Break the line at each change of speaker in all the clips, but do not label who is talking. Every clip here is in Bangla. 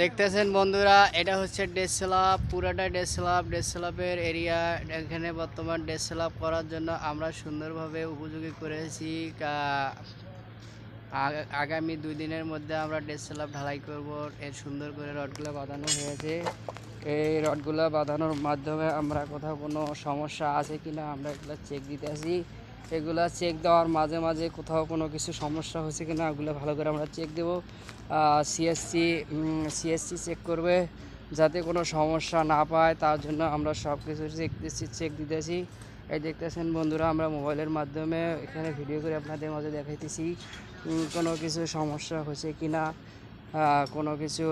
দেখতেছেন বন্ধুরা, এটা হচ্ছে ডেসলাপ পুরাটা ডেসলাপ ডেসলাপের এরিয়া এখানে বর্তমান ডেসলাপ করার জন্য আমরা সুন্দরভাবে উপযোগী করেছি। আগামী দুই দিনের মধ্যে আমরা ডেসলাপ ঢালাই করব। এর সুন্দর করে রডগুলো বাঁধানো হয়েছে। এই রডগুলো বাঁধানোর মাধ্যমে আমরা কোথাও কোনো সমস্যা আছে কিনা আমরা এগুলো চেক দিতে আসি এগুলা চেক দেওয়ার মাঝে মাঝে কোথাও কোনো কিছু সমস্যা হয়েছে কি না ওগুলো ভালো করে আমরা চেক দেবো। সিএসসি সিএসসি চেক করবে। যাতে কোনো সমস্যা না পায়, তার জন্য আমরা সব কিছু চেক দিচ্ছি চেক দিতেছি। এই দেখতেছেন বন্ধুরা, আমরা মোবাইলের মাধ্যমে এখানে ভিডিও করে আপনাদের মাঝে দেখাইতেছি কোনো কিছু সমস্যা হয়েছে কি না কোনো কিছু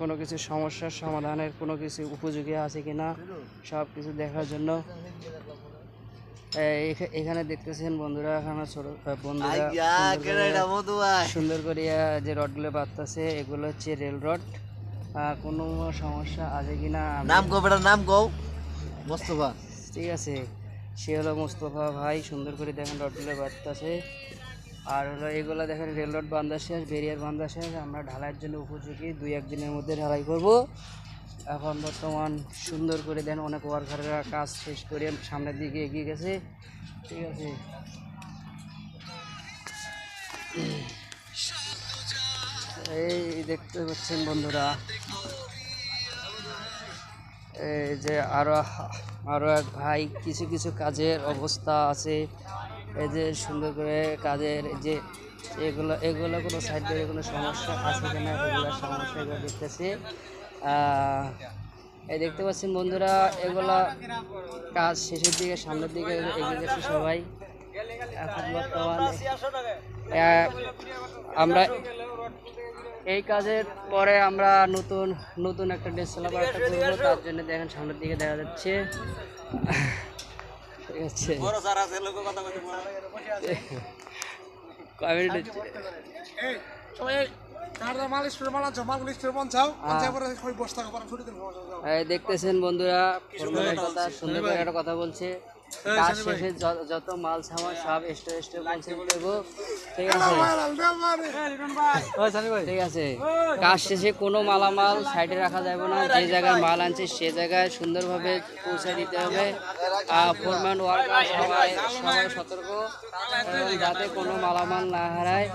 কোনো কিছু সমস্যার সমাধানের কোনো কিছু উপযোগী আছে কি না সব কিছু দেখার জন্য। এখানে দেখতেছেন বন্ধুরা এখানে ছোট বন্ধুরা সুন্দর করে- সুন্দর করে যে রডগুলো বাঁধতেছে এগুলো হচ্ছে রেল রড। কোনো সমস্যা আছে কিনা আমি-
নাম বেটার নাম কও। মোস্তফা।
ঠিক আছে। সে হলো মোস্তফা ভাই সুন্দর করে দেখেন রডগুলো বাঁধতেছে। আর হলো এগুলো দেখেন রেল রড বান্ধা শেষ বেরিয়ার বান্ধা শেষ। আমরা ঢালাইয়ের জন্য উপযোগী দুই একদিনের মধ্যে ঢালাই করব। এখন বর্তমান সুন্দর করে দেন, অনেক ওয়ার্কাররা কাজ শেষ করে সামনের দিকে এগিয়ে গেছে। ঠিক আছে। এই দেখতে পাচ্ছেন বন্ধুরা, এই যে আরও আরও এক ভাই, কিছু কিছু কাজের অবস্থা আছে। এই যে সুন্দর করে কাজের যে এগুলো এগুলো কোনো সাইড কোনো সমস্যা আছে কিনা এগুলো সমস্যা দেখতেছে। এই দেখতে পাচ্ছেন বন্ধুরা এগুলা কাজ শেষের দিকে সামনের দিকে এগিয়ে গেছে সবাই। আমরা এই কাজের পরে আমরা নতুন নতুন একটা ডিএসএলআর একটা করব তার জন্য দেখেন সামনের দিকে দেখা যাচ্ছে। ঠিক আছে। দেখতেছেন বন্ধুরা সুন্দর করে একটা কথা বলছে। কাজ শেষে যত মাল সামান সব স্টোর স্টোর পৌঁছে দেবো। ঠিক আছে। ঠিক আছে। কাজ শেষে কোনো মালামাল সাইডে রাখা যাবে না। যে জায়গায় মাল আনছে সে জায়গায় সুন্দরভাবে পৌঁছে দিতে হবে। ফোরম্যান ওয়ার্কার সবাই সবাই সতর্ক। যাতে কোনো মালামাল না হারায়।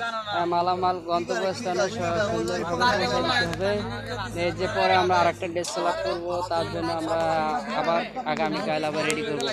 মালামাল গন্তব্যস্থানে সুন্দরভাবে হবে। এই যে পরে আমরা আরেকটা ডেস্ক সেলাপ করব তার জন্য আমরা আবার আগামীকাল আবার রেডি করব।